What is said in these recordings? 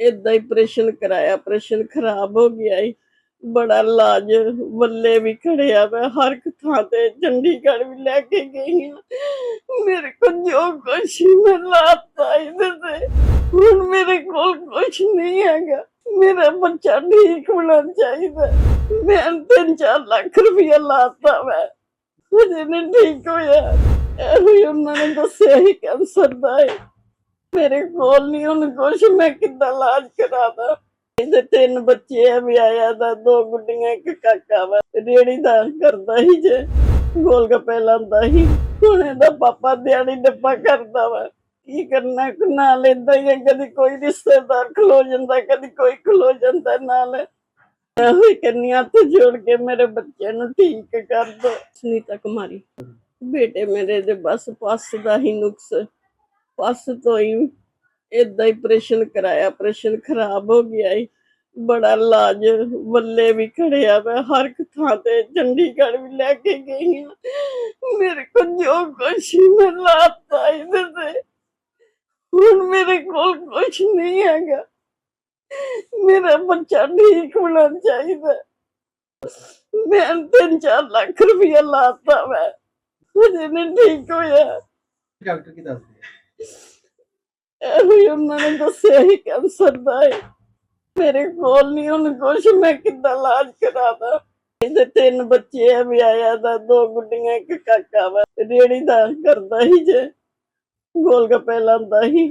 ਏਦਾਂ ਹੀ ਆਪਰੇਸ਼ਨ ਕਰਾਇਆ ਆਪਰੇਸ਼ਨ ਖਰਾਬ ਹੋ ਗਿਆ ਈ ਬੜਾ ਇਲਾਜ ਬੱਲੇ ਵੀ ਖੜਿਆ ਮੈਂ ਹਰ ਇੱਕ ਥਾਂ ਤੇ ਚੰਡੀਗੜ੍ਹ ਵੀ ਲੈ ਕੇ ਗਈ ਹਾਂ ਮੇਰੇ ਕੋਲ ਜੋ ਕੁਛ ਮੈਂ ਲਾਤਾ ਇਹਦੇ ਤੇ। ਹੁਣ ਮੇਰੇ ਕੋਲ ਕੁਛ ਨਹੀਂ ਹੈਗਾ। ਮੇਰਾ ਬੱਚਾ ਠੀਕ ਹੋਣਾ ਚਾਹੀਦਾ। ਮੈਂ ਤਿੰਨ ਚਾਰ ਲੱਖ ਰੁਪਇਆ ਲਾਤਾ ਮੈਂ ਹਜੇ ਨਹੀਂ ਠੀਕ ਹੋਇਆ। ਇਹੋ ਹੀ ਉਹਨਾਂ ਨੇ ਦੱਸਿਆ ਹੀ ਕੈਂਸਰ ਦਾ ਹੈ ਮੇਰੇ ਕੋਲ ਨਹੀਂ ਹੁਣ ਕੁਛ ਮੈਂ ਕਿੱਦਾਂ ਇਲਾਜ ਕਰਾਦਾ ਇਹਦੇ ਤਿੰਨ ਬੱਚੇ ਆ ਵਿਆਹਿਆ ਦਾ ਦੋ ਗੁੱਡੀਆਂ ਇੱਕ ਕਾਕਾ ਵਾ। ਰੇੜੀ ਦਾ ਕਰਦਾ ਹੀ ਜੇ ਗੋਲ ਗੱਪੇ ਲਾਉਂਦਾ ਹੀ ਹੁਣ ਇਹਦਾ ਪਾਪਾ ਦਿਹਾੜੀ ਡੱਬਾ ਕਰਦਾ ਵਾ। ਕੀ ਕਰਨਾ? ਨਾ ਲੈਂਦਾ ਹੀ ਹੈ, ਕਦੀ ਕੋਈ ਰਿਸ਼ਤੇਦਾਰ ਖਲੋ ਜਾਂਦਾ ਕਦੀ ਕੋਈ ਖਲੋ ਜਾਂਦਾ ਨਾਲ। ਇਹੋ ਹੀ ਕੰਨੀਆਂ ਤੇ ਜੋੜ ਕੇ ਮੇਰੇ ਬੱਚੇ ਨੂੰ ਠੀਕ ਕਰ ਦੋ। ਸੁਨੀਤਾ ਕੁਮਾਰੀ ਬੇਟੇ ਮੇਰੇ ਦੇ ਬਸ ਪੱਸ ਦਾ ਹੀ ਨੁਕਸ। ਪੱਸ ਤੋਂ ਹੀ ਏਦਾਂ ਹੀ ਆਪਰੇਸ਼ਨ ਕਰਾਇਆ ਆਪਰੇਸ਼ਨ ਖਰਾਬ ਹੋ ਗਿਆ ਈ ਬੜਾ ਇਲਾਜ ਬੱਲੇ ਵੀ ਖੜਿਆ ਮੈਂ, ਹਰ ਇੱਕ ਥਾਂ ਤੇ ਚੰਡੀਗੜ੍ਹ ਵੀ ਲੈ ਕੇ ਗਈ ਹਾਂ ਮੇਰੇ ਕੋਲ ਜੋ ਕੁਛ ਮੈਂ ਲਾਤਾ ਇਹਦੇ ਤੇ। ਹੁਣ ਮੇਰੇ ਕੋਲ ਕੁਛ ਨਹੀਂ ਹੈਗਾ। ਮੇਰਾ ਬੱਚਾ ਠੀਕ ਹੋਣਾ ਚਾਹੀਦਾ। ਮੈਂ ਤਿੰਨ ਚਾਰ ਲੱਖ ਰੁਪਇਆ ਲਾਤਾ ਮੈਂ। ਹਜੇ ਨਹੀਂ ਠੀਕ ਹੋਇਆ। ਡਾਕਟਰ ਕੀ ਦੱਸਦੇ ਇਹੋ ਹੀ ਉਹਨਾਂ ਨੇ ਦੱਸਿਆ ਸੀ ਕੈਂਸਰ ਦਾ ਹੈ। ਮੇਰੇ ਕੋਲ ਨਹੀਂ ਹੁਣ ਕੁਛ ਮੈਂ ਕਿੱਦਾਂ ਇਲਾਜ ਕਰਾਦਾ ਇਹਦੇ ਤਿੰਨ ਬੱਚੇ ਆ ਵਿਆਹਿਆ ਦਾ ਦੋ ਗੁੱਡੀਆਂ ਇੱਕ ਕਾਕਾ ਵਾ। ਰੇੜੀ ਦਾ ਕਰਦਾ ਹੀ ਜੇ ਗੋਲ ਗੱਪੇ ਲਾਉਂਦਾ ਸੀ।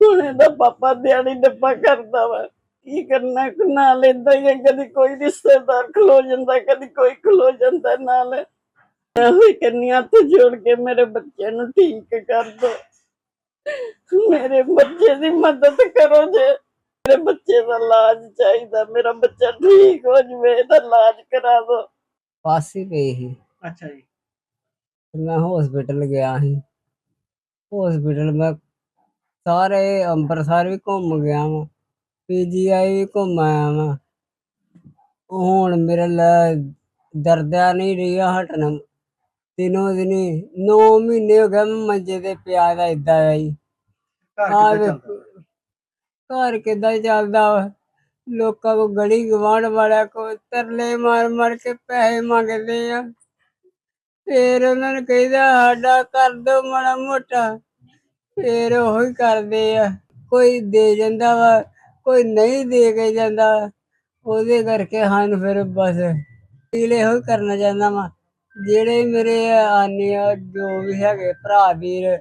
ਹੁਣ ਇਹਦਾ ਪਾਪਾ ਦਿਹਾੜੀ ਡੱਬਾ ਕਰਦਾ ਵਾ। ਕੀ ਕਰਨਾ ਨਾਲ ਲੈਂਦਾ ਹੀ ਹੈ, ਕਦੀ ਕੋਈ ਰਿਸ਼ਤੇਦਾਰ ਖਲੋ ਜਾਂਦਾ ਕਦੀ ਕੋਈ ਖਲੋ ਜਾਂਦਾ ਨਾਲ। ਇਹੋ ਹੀ ਕੰਨੀਆਂ ਤੇ ਜੋੜ ਕੇ ਮੇਰੇ ਬੱਚੇ ਨੂੰ ਠੀਕ ਕਰ ਦੋ। ਮੇਰੇ ਬੱਚੇ ਦੀ ਮਦਦ ਕਰੋ ਜੇ। ਮੇਰੇ ਬੱਚੇ ਦਾ ਇਲਾਜ ਚਾਹੀਦਾ। ਮੇਰਾ ਬੱਚਾ ਠੀਕ ਹੋ ਜਵੇ ਇਹਦਾ ਇਲਾਜ ਕਰਾ ਦੋ। ਪਾਸ ਹੀ ਪਈ ਸੀ। ਅੱਛਾ ਜੀ। ਮੈਂ ਹਸਪੀਟਲ ਗਿਆ ਸੀ। ਹਸਪੀਟਲ ਮੈਂ ਸਾਰੇ ਅੰਮ੍ਰਿਤਸਰ ਵੀ ਘੁੰਮ ਗਿਆ ਵਾਂ। ਪੀਜੀਆਈ ਵੀ ਘੁੰਮ ਆਇਆ ਵਾਂ। ਹੁਣ ਮੇਰੇ ਲੈ ਦਰਦਿਆ ਨਹੀਂ ਰਿਹਾ ਹਟਣਾ। ਦਿਨੋਂ ਦਿਨੀ 9 ਮਹੀਨੇ ਹੋ ਗਏ ਮੈਂ ਮੰਜੇ ਤੇ ਪਿਆ ਦਾ ਇਦਾਂ ਆ ਜੀ ਘਰ ਕਿੱਦਾਂ ਚੱਲਦਾ? ਘਰ ਕਿੱਦਾਂ ਚੱਲਦਾ? ਵਾ ਲੋਕਾਂ ਕੋ ਗਲੀ ਗਵਾਂਢ ਵਾਲਿਆਂ ਕੋ ਤਰਲੇ ਮਾਰ ਮਾਰ ਕੇ ਪੈਸੇ ਮੰਗਦੇ ਆ। ਫੇਰ ਉਹਨਾਂ ਨੂੰ ਕਹਿੰਦਾ ਸਾਡਾ ਕਰ ਦੋ ਮਾੜਾ ਮੋਟਾ। ਫੇਰ ਉਹੀ ਕਰਦੇ ਆ। ਕੋਈ ਦੇ ਜਾਂਦਾ ਵਾ ਕੋਈ ਨਹੀਂ ਦੇ ਕੇ ਜਾਂਦਾ। ਉਹਦੇ ਕਰਕੇ ਹਨ ਫਿਰ ਬਸ ਇਲੇ ਹੋਈ ਕਰਨਾ ਚਾਹੁੰਦਾ ਵਾ। ਜਿਹੜੇ ਮੇਰੇ ਆਨੇ ਆ, ਜੋ ਵੀ ਹੈਗੇ ਭਰਾ ਵੀਰ,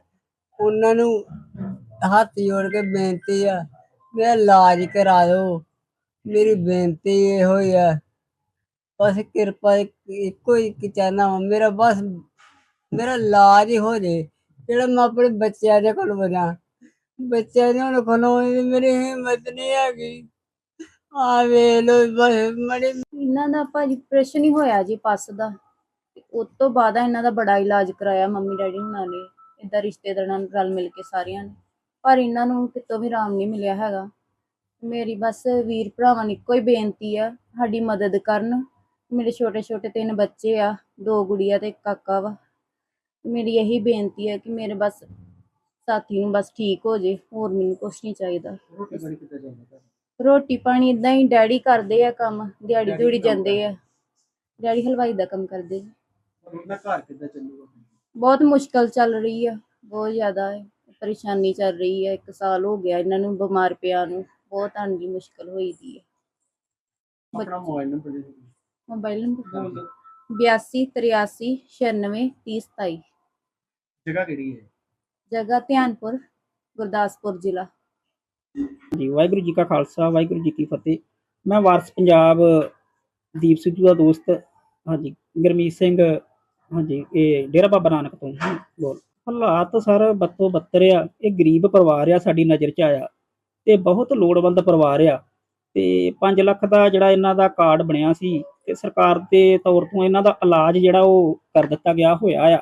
ਉਹਨਾਂ ਨੂੰ ਹੱਥ ਜੋੜ ਕੇ ਬੇਨਤੀ ਆ ਮੇਰਾ ਇਲਾਜ ਕਰਾ ਦਿਓ। ਮੇਰੀ ਬੇਨਤੀ ਇਹੋ ਹੀ ਆ, ਬਸ ਕਿਰਪਾ ਇੱਕੋ ਹੀ ਚਾਹਨਾ ਵਾ, ਮੇਰਾ ਬਸ, ਮੇਰਾ ਇਲਾਜ ਹੀ ਹੋ ਜੇ, ਜਿਹੜਾ ਮੈਂ ਆਪਣੇ ਬੱਚਿਆਂ ਦੇ ਕੋਲ ਵਜਾਂ ਬੱਚਿਆਂ ਦੇ ਹੁਣ ਕੋਲੋਂ ਮੇਰੀ ਹਿੰਮਤ ਨਹੀਂ ਹੈਗੀ। ਆ ਵੇ ਲੋ ਬਸ, ਮੜੀ ਇਹਨਾਂ ਦਾ ਭਾਜੀ ਆਪਰੇਸ਼ਨ ਹੀ ਹੋਇਆ ਜੀ, ਪੱਸ ਦਾ। ਉਸ ਤੋਂ ਬਾਅਦ ਇਹਨਾਂ ਦਾ ਬੜਾ ਇਲਾਜ ਕਰਾਇਆ ਮੰਮੀ ਡੈਡੀ ਹੁਣਾਂ ਨੇ ਇਦਾਂ ਰਿਸ਼ਤੇਦਾਰਾਂ ਨਾਲ ਰਲ ਮਿਲ ਕੇ ਸਾਰਿਆਂ ਨੇ। ਪਰ ਇਹਨਾਂ ਨੂੰ ਕਿਤੋਂ ਵੀ ਆਰਾਮ ਨਹੀਂ ਮਿਲਿਆ ਹੈਗਾ। ਮੇਰੀ ਬਸ ਵੀਰ ਭਰਾਵਾਂ ਨੂੰ ਇੱਕੋ ਹੀ ਬੇਨਤੀ ਆ ਸਾਡੀ ਮਦਦ ਕਰਨ। ਮੇਰੇ ਛੋਟੇ ਛੋਟੇ ਤਿੰਨ ਬੱਚੇ ਆ ਦੋ ਗੁੜੀਆ ਤੇ ਇੱਕ ਕਾਕਾ ਵਾ। ਮੇਰੀ ਇਹੀ ਬੇਨਤੀ ਹੈ ਕਿ ਮੇਰੇ ਬਸ ਸਾਥੀ ਨੂੰ ਬਸ ਠੀਕ ਹੋ ਜੇ ਹੋਰ ਮੈਨੂੰ ਕੁਛ ਨਹੀਂ ਚਾਹੀਦਾ। ਰੋਟੀ ਪਾਣੀ ਇਦਾਂ ਹੀ ਡੈਡੀ ਕਰਦੇ ਆ ਕੰਮ ਦਿਹਾੜੀ ਕੰਮ ਜਾਂਦੇ ਆ। ਡੈਡੀ ਹਲਵਾਈ ਦਾ ਕੰਮ ਕਰਦੇ ਆ। ਘਰ ਕਿੱਦਾਂ ਚੱਲੂਗਾ ਬਹੁਤ ਮੁਸ਼ਕਲ ਚੱਲ ਰਹੀ ਆ ਬਹੁਤ ਜ਼ਿਆਦਾ ਹੈ ਪਰੇਸ਼ਾਨੀ ਚੱਲ ਰਹੀ ਹੈ ਇੱਕ ਸਾਲ ਹੋ ਗਿਆ ਇਹਨਾਂ ਨੂੰ ਬਿਮਾਰ ਪਿਆ ਨੂੰ ਬਹੁਤ ਆਂਦੀ ਮੁਸ਼ਕਲ ਹੋਈ ਦੀ ਹੈ ਆਪਣਾ ਮੋਬਾਈਲ ਨੰਬਰ ਦੇ ਦਿਓ। ਮੋਬਾਈਲ ਨੰਬਰ 82 83 96 30 27 ਜਗ੍ਹਾ ਕਿਹੜੀ ਹੈ? ਜਗ੍ਹਾ ਧਿਆਨਪੁਰ ਗੁਰਦਾਸਪੁਰ ਜ਼ਿਲ੍ਹਾ। ਜੀ ਵਾਹਿਗੁਰੂ ਜੀ ਕਾ ਖਾਲਸਾ ਵਾਹਿਗੁਰੂ ਜੀ ਕੀ ਫਤਿਹ। ਮੈਂ ਵਾਰਸ ਪੰਜਾਬ ਦੀਪ ਸਿੱਧੂ ਦਾ ਦੋਸਤ ਹਾਂਜੀ ਗਰਮੀਤ ਸਿੰਘ ਹਾਂਜੀ ਇਹ ਡੇਰਾ ਬਾਬਾ ਨਾਨਕ ਤੋਂ। ਹਾਂ, ਬੋਲ। ਹਾਲਾਤ ਸਰ ਬੱਤੋ ਬੱਤਰ ਆ ਇਹ ਗਰੀਬ ਪਰਿਵਾਰ ਆ ਸਾਡੀ ਨਜ਼ਰ 'ਚ ਆਇਆ। ਤੇ ਬਹੁਤ ਲੋੜਵੰਦ ਪਰਿਵਾਰ ਆ। ਤੇ 5 ਲੱਖ ਦਾ ਜਿਹੜਾ ਇਹਨਾਂ ਦਾ ਕਾਰਡ ਬਣਿਆ ਸੀ ਤੇ ਸਰਕਾਰ ਦੇ ਤੌਰ ਤੋਂ ਇਹਨਾਂ ਦਾ ਇਲਾਜ ਜਿਹੜਾ ਉਹ ਕਰ ਦਿੱਤਾ ਗਿਆ ਹੋਇਆ ਆ।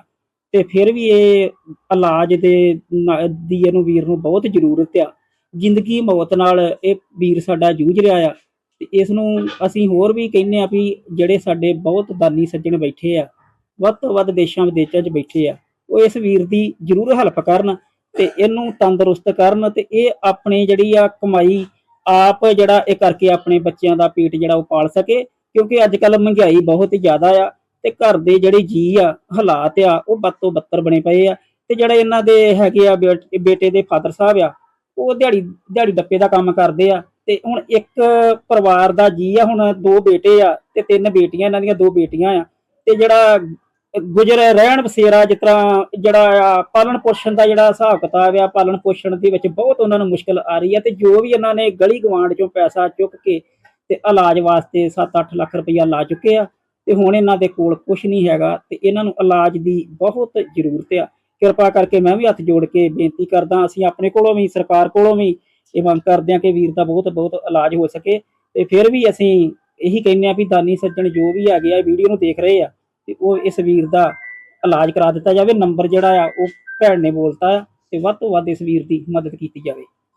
ਤੇ ਫਿਰ ਵੀ ਇਹ ਇਲਾਜ ਦੇ ਨ- ਦੀ ਇਹਨੂੰ ਵੀਰ ਨੂੰ ਬਹੁਤ ਜ਼ਰੂਰਤ ਆ। ਜ਼ਿੰਦਗੀ ਮੌਤ ਨਾਲ ਇਹ ਵੀਰ ਸਾਡਾ ਜੂਝ ਰਿਹਾ ਆ। ਤੇ ਇਸ ਨੂੰ ਅਸੀਂ ਹੋਰ ਵੀ ਕਹਿੰਨੇ ਆ ਵੀ ਜਿਹੜੇ ਸਾਡੇ ਬਹੁਤ ਦਾਨੀ ਸੱਜਣ ਬੈਠੇ ਆ ਵੱਧ ਤੋਂ ਵੱਧ ਦੇਸ਼ਾਂ ਵਿਦੇਸ਼ਾਂ 'ਚ ਬੈਠੇ ਆ। ਉਹ ਇਸ ਵੀਰ ਦੀ ਜ਼ਰੂਰ ਹੈਲਪ ਕਰਨ ਤੇ ਇਹਨੂੰ ਤੰਦਰੁਸਤ ਕਰਨ ਤੇ ਇਹ ਆਪਣੀ ਜਿਹੜੀ ਆ ਕਮਾਈ ਆਪ ਜਿਹੜਾ ਇਹ ਕਰਕੇ ਆਪਣੇ ਬੱਚਿਆਂ ਦਾ ਪੇਟ ਜਿਹੜਾ ਉਹ ਪਾਲ ਸਕੇ, ਕਿਉਂਕਿ ਅੱਜ ਕੱਲ ਮਹਿੰਗਾਈ ਬਹੁਤ ਜ਼ਿਆਦਾ ਆ ਤੇ ਘਰ ਦੇ ਜਿਹੜੇ ਜੀ ਆ, ਹਾਲਾਤ ਆ, ਉਹ ਬੱਦ ਤੋਂ ਬੱਤਰ ਬਣੇ ਪਏ ਆ ਤੇ ਜਿਹੜੇ ਇਹਨਾਂ ਦੇ ਹੈਗੇ ਆ ਬੇਟ- ਬੇਟੇ ਦੇ ਫਾਦਰ ਸਾਹਿਬ ਆ, ਉਹ ਦਿਹਾੜੀ ਦਿਹਾੜੀ ਡੱਪੇ ਦਾ ਕੰਮ ਕਰਦੇ ਆ ਤੇ ਹੁਣ ਇੱਕ ਪਰਿਵਾਰ ਦਾ ਜੀ ਆ, ਹੁਣ ਦੋ ਬੇਟੇ ਆ ਤੇ ਤਿੰਨ ਬੇਟੀਆਂ, ਇਹਨਾਂ ਦੀਆਂ ਦੋ ਬੇਟੀਆਂ ਆ ਤੇ ਜਿਹੜਾ ਗੁਜਰ ਰਹਿਣ ਬਸੇਰਾ ਜਿਸ ਤਰ੍ਹਾਂ ਜਿਹੜਾ ਆ ਪਾਲਣ ਪੋਸ਼ਣ ਦਾ ਜਿਹੜਾ ਹਿਸਾਬ ਕਿਤਾਬ ਆ, ਪਾਲਣ ਪੋਸ਼ਣ ਦੇ ਵਿੱਚ ਬਹੁਤ ਉਹਨਾਂ ਨੂੰ ਮੁਸ਼ਕਲ ਆ ਰਹੀ ਹੈ ਤੇ ਜੋ ਵੀ ਇਹਨਾਂ ਨੇ ਗਲੀ ਗਵਾਂਡ ਚੋਂ ਪੈਸਾ ਚੁੱਕ ਕੇ ਤੇ ਇਲਾਜ ਵਾਸਤੇ 7-8 ਲੱਖ ਰੁਪਈਆ ਲਾ ਚੁੱਕੇ ਆ ਤੇ ਹੁਣ ਇਹਨਾਂ ਦੇ ਕੋਲ ਕੁਝ ਨਹੀਂ ਹੈਗਾ ਤੇ ਇਹਨਾਂ ਨੂੰ ਇਲਾਜ ਦੀ ਬਹੁਤ ਜ਼ਰੂਰਤ ਆ। ਕਿਰਪਾ ਕਰਕੇ ਮੈਂ ਵੀ ਹੱਥ ਜੋੜ ਕੇ ਬੇਨਤੀ ਕਰਦਾ, ਅਸੀਂ ਆਪਣੇ ਕੋਲੋਂ ਵੀ, ਸਰਕਾਰ ਕੋਲੋਂ ਵੀ ਇਹ ਮੰਗ ਕਰਦੇ ਹਾਂ ਕਿ ਵੀਰ ਦਾ ਬਹੁਤ ਬਹੁਤ ਇਲਾਜ ਹੋ ਸਕੇ ਤੇ ਫਿਰ ਵੀ ਅਸੀਂ ਇਹੀ ਕਹਿੰਦੇ ਆ ਵੀ ਦਾਨੀ ਸੱਜਣ ਜੋ ਵੀ ਹੈਗੇ ਆ ਵੀਡੀਓ ਨੂੰ ਦੇਖ ਰਹੇ ਆ। ਤੇ ਉਹ ਇਸ ਵੀਰ ਦਾ ਇਲਾਜ ਕਰਾ ਦਿੱਤਾ ਜਾਵੇ, ਨੰਬਰ ਜਿਹੜਾ ਆ, ਉਹ ਭੈਣ ਨੇ ਬੋਲਤਾ ਆ, ਤੇ ਵੱਧ ਤੋਂ ਵੱਧ ਇਸ ਵੀਰ ਦੀ ਮਦਦ ਕੀਤੀ ਜਾਵੇ।